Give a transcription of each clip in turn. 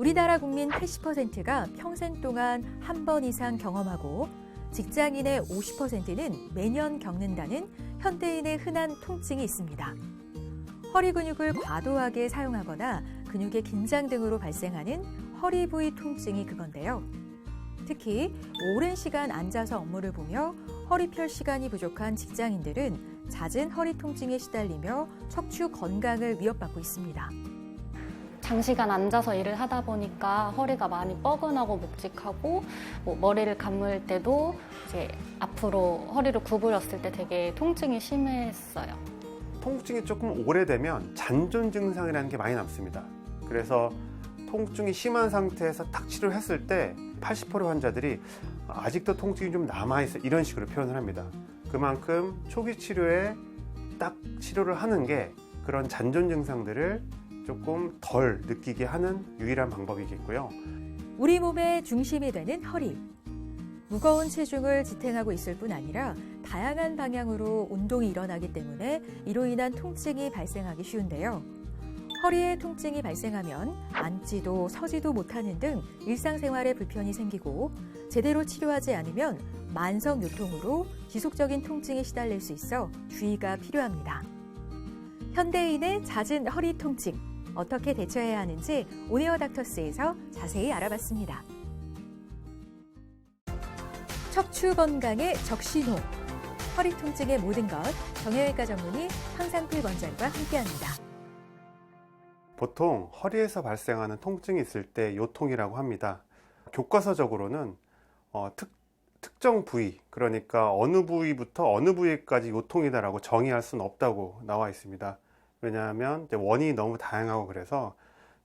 우리나라 국민 80%가 평생 동안 한 번 이상 경험하고 직장인의 50%는 매년 겪는다는 현대인의 흔한 통증이 있습니다. 허리 근육을 과도하게 사용하거나 근육의 긴장 등으로 발생하는 허리 부위 통증이 그건데요. 특히 오랜 시간 앉아서 업무를 보며 허리 펼 시간이 부족한 직장인들은 잦은 허리 통증에 시달리며 척추 건강을 위협받고 있습니다. 장시간 앉아서 일을 하다 보니까 허리가 많이 뻐근하고 묵직하고 뭐 머리를 감을 때도 이제 앞으로 허리를 구부렸을 때 되게 통증이 심했어요. 통증이 조금 오래되면 잔존 증상이라는 게 많이 남습니다. 그래서 통증이 심한 상태에서 딱 치료했을 때 80% 환자들이 아직도 통증이 좀 남아있어 이런 식으로 표현을 합니다. 그만큼 초기 치료에 딱 치료를 하는 게 그런 잔존 증상들을 조금 덜 느끼게 하는 유일한 방법이겠고요. 우리 몸의 중심이 되는 허리. 무거운 체중을 지탱하고 있을 뿐 아니라 다양한 방향으로 운동이 일어나기 때문에 이로 인한 통증이 발생하기 쉬운데요. 허리에 통증이 발생하면 앉지도 서지도 못하는 등 일상생활에 불편이 생기고 제대로 치료하지 않으면 만성 요통으로 지속적인 통증에 시달릴 수 있어 주의가 필요합니다. 현대인의 잦은 허리 통증 어떻게 대처해야 하는지 오네어 닥터스에서 자세히 알아봤습니다. 척추 건강의 적신호 허리 통증의 모든 것 정형외과 전문의 황상필 원장과 함께합니다. 보통 허리에서 발생하는 통증이 있을 때 요통이라고 합니다. 교과서적으로는 어, 특, 특정 부위, 그러니까 어느 부위부터 어느 부위까지 요통이다라고 정의할 수는 없다고 나와 있습니다. 왜냐하면 이제 원인이 너무 다양하고 그래서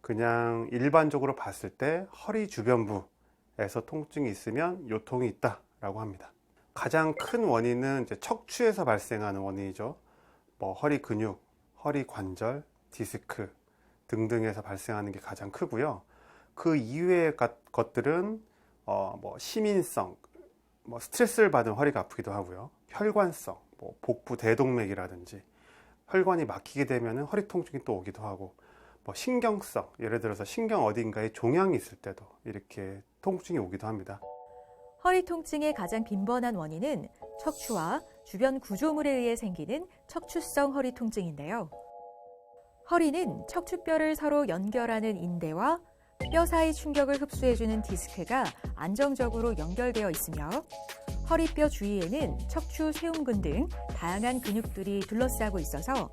그냥 일반적으로 봤을 때 허리 주변부에서 통증이 있으면 요통이 있다라고 합니다. 가장 큰 원인은 이제 척추에서 발생하는 원인이죠. 뭐 허리 근육, 허리 관절, 디스크 등등에서 발생하는 게 가장 크고요. 그 이외의 가- 것들은 어, 뭐 시민성, 뭐 스트레스를 받은 허리가 아프기도 하고요. 혈관성, 뭐 복부 대동맥이라든지 혈관이 막히게 되면 허리 통증이 또 오기도 하고 뭐 신경성, 예를 들어서 신경 어딘가에 종양이 있을 때도 이렇게 통증이 오기도 합니다. 허리 통증의 가장 빈번한 원인은 척추와 주변 구조물에 의해 생기는 척추성 허리 통증인데요. 허리는 척추뼈를 서로 연결하는 인대와 뼈 사이 충격을 흡수해주는 디스크가 안정적으로 연결되어 있으며 허리뼈 주위에는 척추 세움근 등 다양한 근육들이 둘러싸고 있어서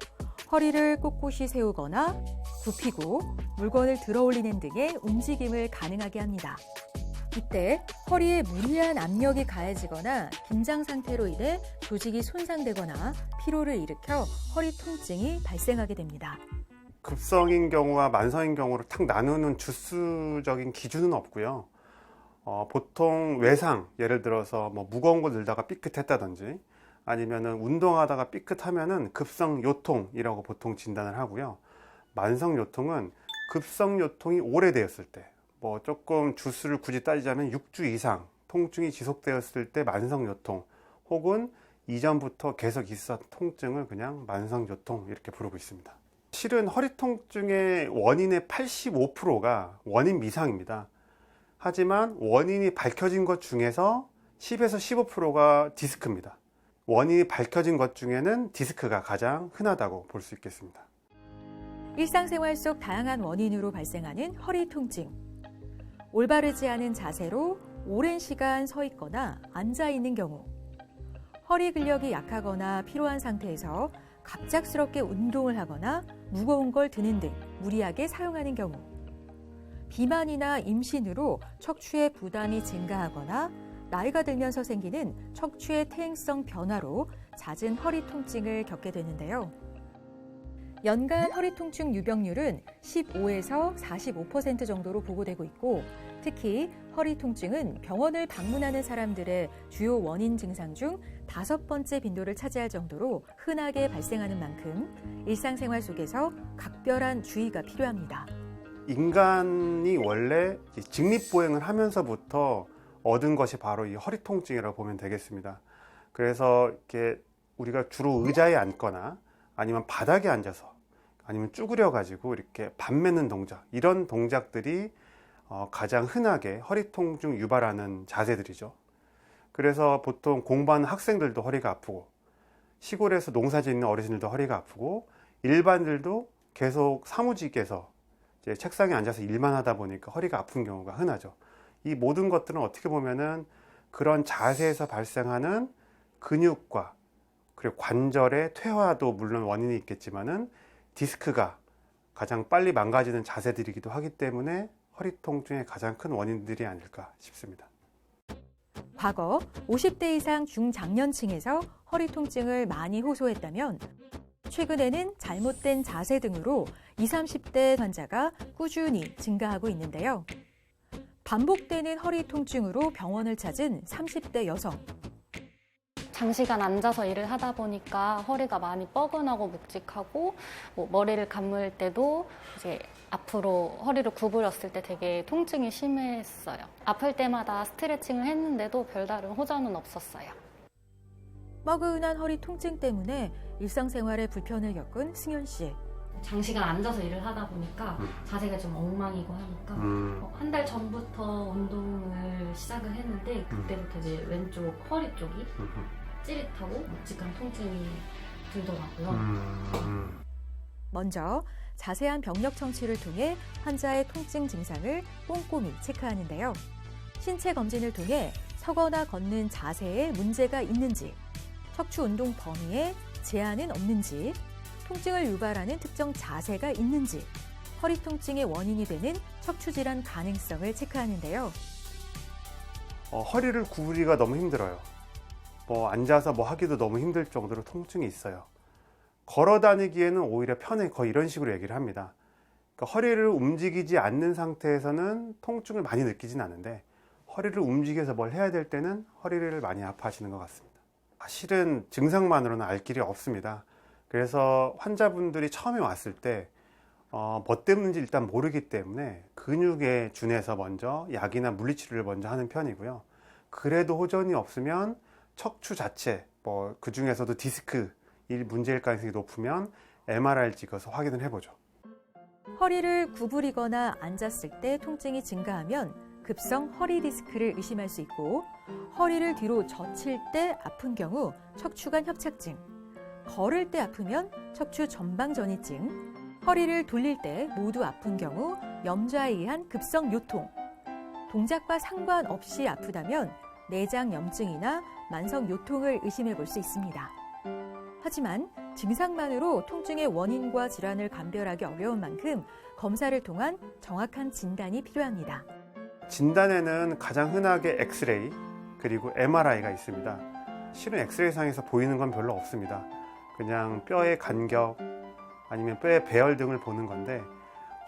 허리를 꼿꼿이 세우거나 굽히고 물건을 들어 올리는 등의 움직임을 가능하게 합니다. 이때 허리에 무리한 압력이 가해지거나 긴장 상태로 인해 조직이 손상되거나 피로를 일으켜 허리 통증이 발생하게 됩니다. 급성인 경우와 만성인 경우를 탁 나누는 주수적인 기준은 없고요. 어, 보통 외상, 예를 들어서 뭐 무거운 거 들다가 삐끗했다든지 아니면은 운동하다가 삐끗하면은 급성 요통이라고 보통 진단을 하고요. 만성 요통은 급성 요통이 오래되었을 때, 뭐 조금 주수를 굳이 따지자면 6주 이상 통증이 지속되었을 때 만성 요통 혹은 이전부터 계속 있었던 통증을 그냥 만성 요통 이렇게 부르고 있습니다. 실은 허리 통증의 원인의 85%가 원인 미상입니다. 하지만 원인이 밝혀진 것 중에서 10에서 15%가 디스크입니다. 원인이 밝혀진 것 중에는 디스크가 가장 흔하다고 볼 수 있겠습니다. 일상생활 속 다양한 원인으로 발생하는 허리 통증. 올바르지 않은 자세로 오랜 시간 서 있거나 앉아 있는 경우. 허리 근력이 약하거나 피로한 상태에서 갑작스럽게 운동을 하거나 무거운 걸 드는 등 무리하게 사용하는 경우. 비만이나 임신으로 척추의 부담이 증가하거나 나이가 들면서 생기는 척추의 퇴행성 변화로 잦은 허리 통증을 겪게 되는데요. 연간 허리 통증 유병률은 15에서 45% 정도로 보고되고 있고 특히 허리 통증은 병원을 방문하는 사람들의 주요 원인 증상 중 다섯 번째 빈도를 차지할 정도로 흔하게 발생하는 만큼 일상생활 속에서 각별한 주의가 필요합니다. 인간이 원래 직립보행을 하면서부터 얻은 것이 바로 이 허리 통증이라고 보면 되겠습니다. 그래서 이렇게 우리가 주로 의자에 앉거나 아니면 바닥에 앉아서 아니면 쭈그려 가지고 이렇게 밥 맺는 동작 이런 동작들이 어, 가장 흔하게 허리 통증 유발하는 자세들이죠. 그래서 보통 공부하는 학생들도 허리가 아프고 시골에서 농사 짓는 어르신들도 허리가 아프고 일반들도 계속 사무직에서 이제 책상에 앉아서 일만 하다 보니까 허리가 아픈 경우가 흔하죠. 이 모든 것들은 어떻게 보면은 그런 자세에서 발생하는 근육과 그리고 관절의 퇴화도 물론 원인이 있겠지만은 디스크가 가장 빨리 망가지는 자세들이기도 하기 때문에 허리 통증의 가장 큰 원인들이 아닐까 싶습니다. 과거 50대 이상 중장년층에서 허리 통증을 많이 호소했다면 최근에는 잘못된 자세 등으로 20, 30대 환자가 꾸준히 증가하고 있는데요. 반복되는 허리 통증으로 병원을 찾은 30대 여성. 장시간 앉아서 일을 하다 보니까 허리가 많이 뻐근하고 묵직하고 뭐 머리를 감을 때도 이제 앞으로 허리를 구부렸을 때 되게 통증이 심했어요. 아플 때마다 스트레칭을 했는데도 별다른 호전은 없었어요. 뻐근한 허리 통증 때문에 일상생활에 불편을 겪은 승현 씨. 장시간 앉아서 일을 하다 보니까 음. 자세가 좀 엉망이고 하니까 음, 한 달 전부터 운동을 시작을 했는데 그때부터 이제 왼쪽 허리 쪽이 찌릿하고 묵직한 통증이 들더라고요. 음, 먼저 자세한 병력 청취를 통해 환자의 통증 증상을 꼼꼼히 체크하는데요. 신체 검진을 통해 서거나 걷는 자세에 문제가 있는지, 척추 운동 범위에 제한은 없는지, 통증을 유발하는 특정 자세가 있는지, 허리 통증의 원인이 되는 척추 질환 가능성을 체크하는데요. 어, 허리를 구부리기가 너무 힘들어요. 뭐 앉아서 뭐 하기도 너무 힘들 정도로 통증이 있어요. 걸어 다니기에는 오히려 편해 거의 이런 식으로 얘기를 합니다. 그러니까 허리를 움직이지 않는 상태에서는 통증을 많이 느끼진 않은데 허리를 움직여서 뭘 해야 될 때는 허리를 많이 아파하시는 것 같습니다. 사실은 증상만으로는 알 길이 없습니다. 그래서 환자분들이 처음에 왔을 때 어, 뭐 때문인지 일단 모르기 때문에 근육에 준해서 먼저 약이나 물리치료를 먼저 하는 편이고요. 그래도 호전이 없으면 척추 자체, 뭐 그 중에서도 디스크 일 문제일 가능성이 높으면 MRI를 찍어서 확인을 해보죠. 허리를 구부리거나 앉았을 때 통증이 증가하면 급성 허리 디스크를 의심할 수 있고 허리를 뒤로 젖힐 때 아픈 경우 척추관 협착증, 걸을 때 아프면 척추 전방 전이증, 허리를 돌릴 때 모두 아픈 경우 염좌에 의한 급성 요통, 동작과 상관없이 아프다면 내장 염증이나 만성 요통을 의심해 볼 수 있습니다. 하지만 증상만으로 통증의 원인과 질환을 감별하기 어려운 만큼 검사를 통한 정확한 진단이 필요합니다. 진단에는 가장 흔하게 엑스레이 그리고 MRI가 있습니다. 실은 엑스레이상에서 보이는 건 별로 없습니다. 그냥 뼈의 간격 아니면 뼈의 배열 등을 보는 건데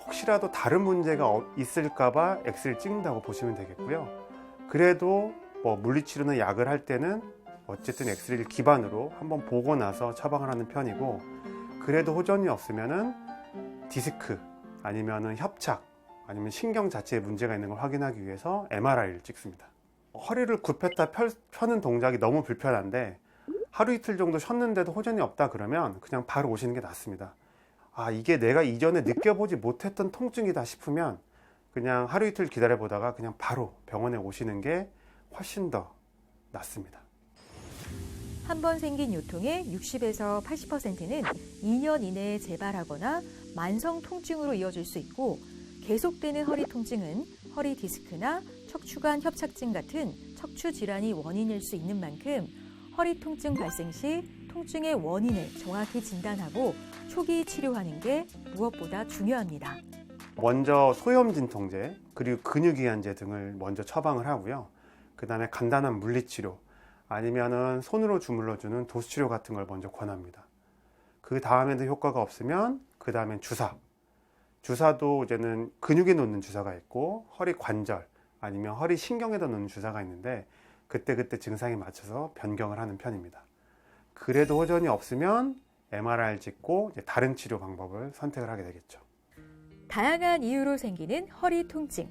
혹시라도 다른 문제가 어- 있을까봐 엑스를 찍는다고 보시면 되겠고요. 그래도 뭐 물리치료나 약을 할 때는 어쨌든 엑스레이를 기반으로 한번 보고 나서 처방을 하는 편이고 그래도 호전이 없으면은 디스크 아니면은 협착 아니면 신경 자체에 문제가 있는 걸 확인하기 위해서 MRI를 찍습니다. 허리를 굽혔다 펼- 펴는 동작이 너무 불편한데 하루 이틀 정도 쉬었는데도 호전이 없다 그러면 그냥 바로 오시는 게 낫습니다. 아, 이게 내가 이전에 느껴보지 못했던 통증이다 싶으면 그냥 하루 이틀 기다려 보다가 그냥 바로 병원에 오시는 게 훨씬 더 낫습니다. 한 번 생긴 요통의 60에서 80%는 2년 이내에 재발하거나 만성 통증으로 이어질 수 있고 계속되는 허리 통증은 허리 디스크나 척추관 협착증 같은 척추 질환이 원인일 수 있는 만큼 허리 통증 발생 시 통증의 원인을 정확히 진단하고 초기 치료하는 게 무엇보다 중요합니다. 먼저 소염 진통제 그리고 근육이완제 등을 먼저 처방을 하고요. 그 다음에 간단한 물리치료 아니면은 손으로 주물러주는 도수치료 같은 걸 먼저 권합니다. 그 다음에도 효과가 없으면 그 다음엔 주사. 주사도 이제는 근육에 놓는 주사가 있고 허리 관절 아니면 허리 신경에다 놓는 주사가 있는데 그때그때 증상에 맞춰서 변경을 하는 편입니다. 그래도 호전이 없으면 MRI를 찍고 다른 치료 방법을 선택을 하게 되겠죠. 다양한 이유로 생기는 허리 통증.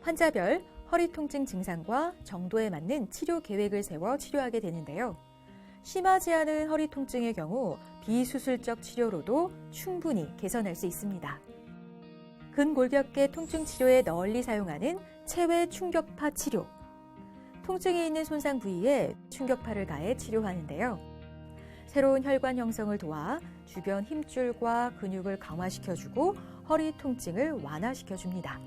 환자별 허리 통증 증상과 정도에 맞는 치료 계획을 세워 치료하게 되는데요. 심하지 않은 허리 통증의 경우 비수술적 치료로도 충분히 개선할 수 있습니다. 근골격계 통증 치료에 널리 사용하는 체외 충격파 치료. 통증이 있는 손상 부위에 충격파를 가해 치료하는데요. 새로운 혈관 형성을 도와 주변 힘줄과 근육을 강화시켜주고 허리 통증을 완화시켜줍니다.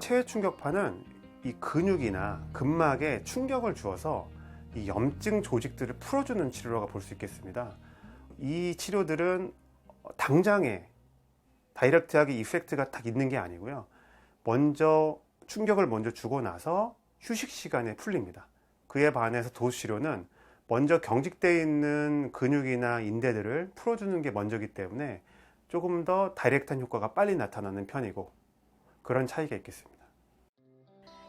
체외 충격파는 이 근육이나 근막에 충격을 주어서 이 염증 조직들을 풀어주는 치료라고 볼 수 있겠습니다. 이 치료들은 당장에 다이렉트하게 이펙트가 딱 있는 게 아니고요. 먼저 충격을 먼저 주고 나서 휴식 시간에 풀립니다. 그에 반해서 도수치료는 먼저 경직되어 있는 근육이나 인대들을 풀어주는 게 먼저기 때문에 조금 더 다이렉트한 효과가 빨리 나타나는 편이고 그런 차이가 있겠습니다.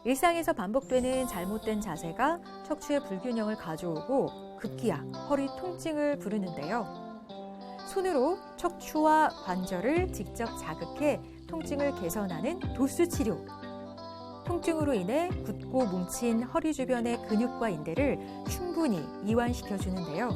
일상에서 반복되는 잘못된 자세가 척추의 불균형을 가져오고 급기야 허리 통증을 부르는데요. 손으로 척추와 관절을 직접 자극해 통증을 개선하는 도수 치료. 통증으로 인해 굳고 뭉친 허리 주변의 근육과 인대를 충분히 이완시켜 주는데요.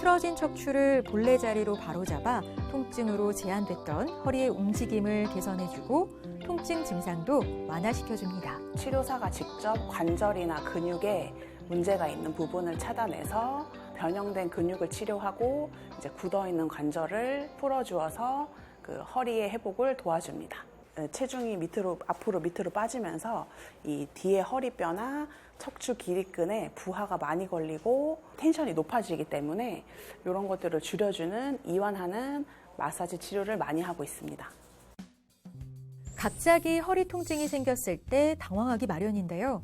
틀어진 척추를 본래 자리로 바로잡아 통증으로 제한됐던 허리의 움직임을 개선해주고 통증 증상도 완화시켜줍니다. 치료사가 직접 관절이나 근육에 문제가 있는 부분을 차단해서 변형된 근육을 치료하고 이제 굳어 있는 관절을 풀어주어서 그 허리의 회복을 도와줍니다. 에, 체중이 밑으로 앞으로 밑으로 빠지면서 이 뒤에 허리뼈나 척추 길이끈에 부하가 많이 걸리고 텐션이 높아지기 때문에 이런 것들을 줄여주는 이완하는 마사지 치료를 많이 하고 있습니다. 갑자기 허리 통증이 생겼을 때 당황하기 마련인데요.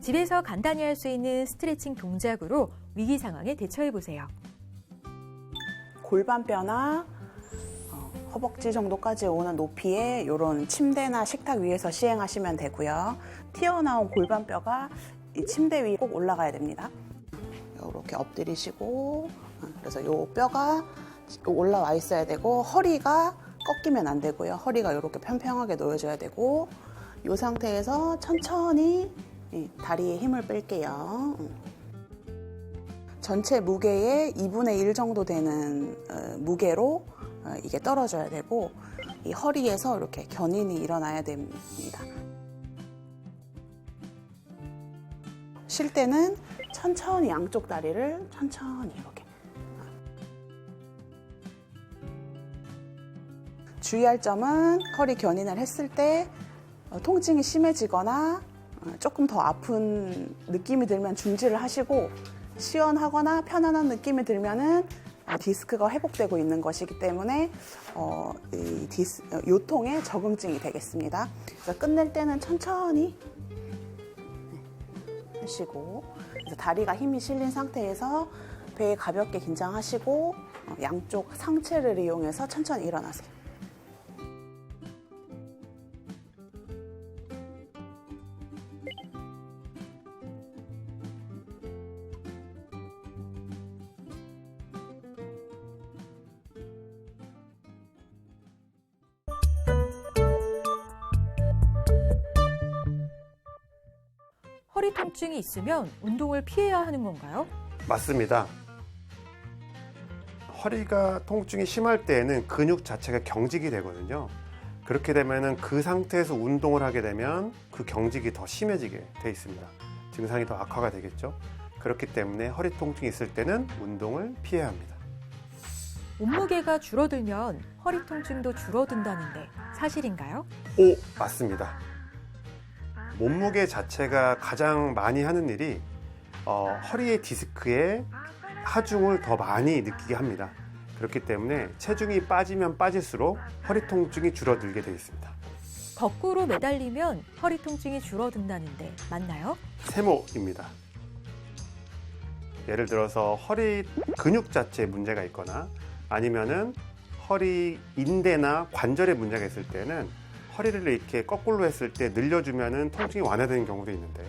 집에서 간단히 할 수 있는 스트레칭 동작으로 위기 상황에 대처해 보세요. 골반뼈나 어, 허벅지 정도까지 오는 높이의 이런 침대나 식탁 위에서 시행하시면 되고요. 튀어나온 골반뼈가 이 침대 위에 꼭 올라가야 됩니다. 이렇게 엎드리시고 어, 그래서 이 뼈가 올라와 있어야 되고 허리가 꺾이면 안 되고요. 허리가 이렇게 평평하게 놓여져야 되고 이 상태에서 천천히 이 다리에 힘을 뺄게요. 음. 전체 무게의 2분의 1 정도 되는 어, 무게로 어, 이게 떨어져야 되고 이 허리에서 이렇게 견인이 일어나야 됩니다. 쉴 때는 천천히 양쪽 다리를 천천히 이렇게 주의할 점은 허리 견인을 했을 때 어, 통증이 심해지거나 어, 조금 더 아픈 느낌이 들면 중지를 하시고 시원하거나 편안한 느낌이 들면은 어, 디스크가 회복되고 있는 것이기 때문에 어, 이 디스, 어, 요통에 적응증이 되겠습니다. 그래서 끝낼 때는 천천히 네, 하시고 다리가 힘이 실린 상태에서 배 가볍게 긴장하시고 어, 양쪽 상체를 이용해서 천천히 일어나세요. 통증이 있으면 운동을 피해야 하는 건가요? 맞습니다. 허리가 통증이 심할 때에는 근육 자체가 경직이 되거든요. 그렇게 되면은 그 상태에서 운동을 하게 되면 그 경직이 더 심해지게 돼 있습니다. 증상이 더 악화가 되겠죠. 그렇기 때문에 허리 통증이 있을 때는 운동을 피해야 합니다. 몸무게가 줄어들면 허리 통증도 줄어든다는데 사실인가요? 오, 맞습니다. 몸무게 자체가 가장 많이 하는 일이 어, 허리의 디스크에 하중을 더 많이 느끼게 합니다. 그렇기 때문에 체중이 빠지면 빠질수록 허리 통증이 줄어들게 되어 있습니다. 거꾸로 매달리면 허리 통증이 줄어든다는데 맞나요? 세모입니다. 예를 들어서 허리 근육 자체에 문제가 있거나 아니면은 허리 인대나 관절에 문제가 있을 때는 허리를 이렇게 거꾸로 했을 때 늘려주면은 통증이 완화되는 경우도 있는데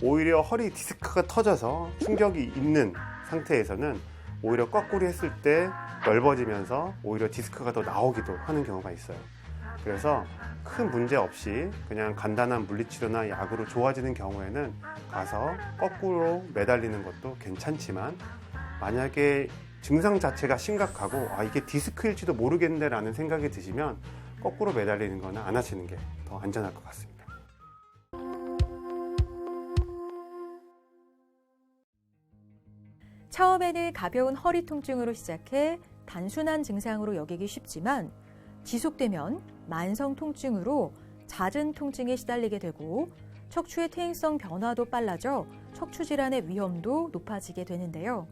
오히려 허리 디스크가 터져서 충격이 있는 상태에서는 오히려 거꾸로 했을 때 넓어지면서 오히려 디스크가 더 나오기도 하는 경우가 있어요. 그래서 큰 문제 없이 그냥 간단한 물리치료나 약으로 좋아지는 경우에는 가서 거꾸로 매달리는 것도 괜찮지만 만약에 증상 자체가 심각하고 아 이게 디스크일지도 모르겠네라는 생각이 드시면 거꾸로 매달리는 거는 안 하시는 게 더 안전할 것 같습니다. 처음에는 가벼운 허리 통증으로 시작해 단순한 증상으로 여기기 쉽지만 지속되면 만성 통증으로 잦은 통증에 시달리게 되고 척추의 퇴행성 변화도 빨라져 척추 질환의 위험도 높아지게 되는데요.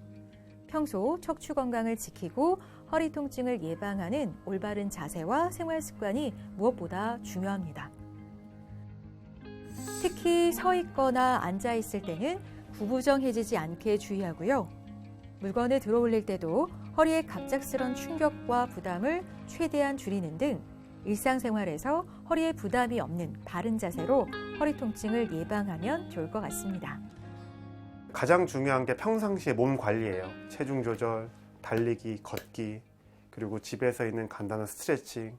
평소 척추 건강을 지키고 허리 통증을 예방하는 올바른 자세와 생활 습관이 무엇보다 중요합니다. 특히 서 있거나 앉아 있을 때는 구부정해지지 않게 주의하고요. 물건을 들어 올릴 때도 허리의 갑작스런 충격과 부담을 최대한 줄이는 등 일상생활에서 허리에 부담이 없는 바른 자세로 허리 통증을 예방하면 좋을 것 같습니다. 가장 중요한 게 평상시에 몸 관리예요. 체중 조절, 달리기, 걷기, 그리고 집에서 있는 간단한 스트레칭,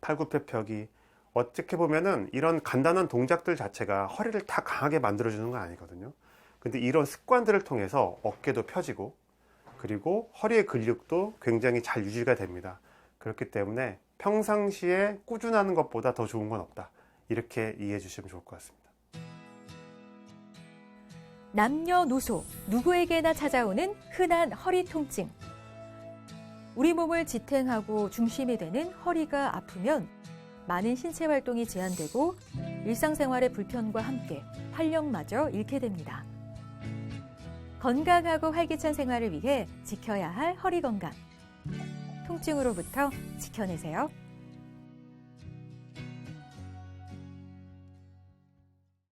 팔굽혀 펴기. 어떻게 보면은 이런 간단한 동작들 자체가 허리를 다 강하게 만들어주는 건 아니거든요. 근데 이런 습관들을 통해서 어깨도 펴지고, 그리고 허리의 근육도 굉장히 잘 유지가 됩니다. 그렇기 때문에 평상시에 꾸준하는 것보다 더 좋은 건 없다. 이렇게 이해해 주시면 좋을 것 같습니다. 남녀노소 누구에게나 찾아오는 흔한 허리 통증. 우리 몸을 지탱하고 중심이 되는 허리가 아프면 많은 신체 활동이 제한되고 일상생활의 불편과 함께 활력마저 잃게 됩니다. 건강하고 활기찬 생활을 위해 지켜야 할 허리 건강. 통증으로부터 지켜내세요.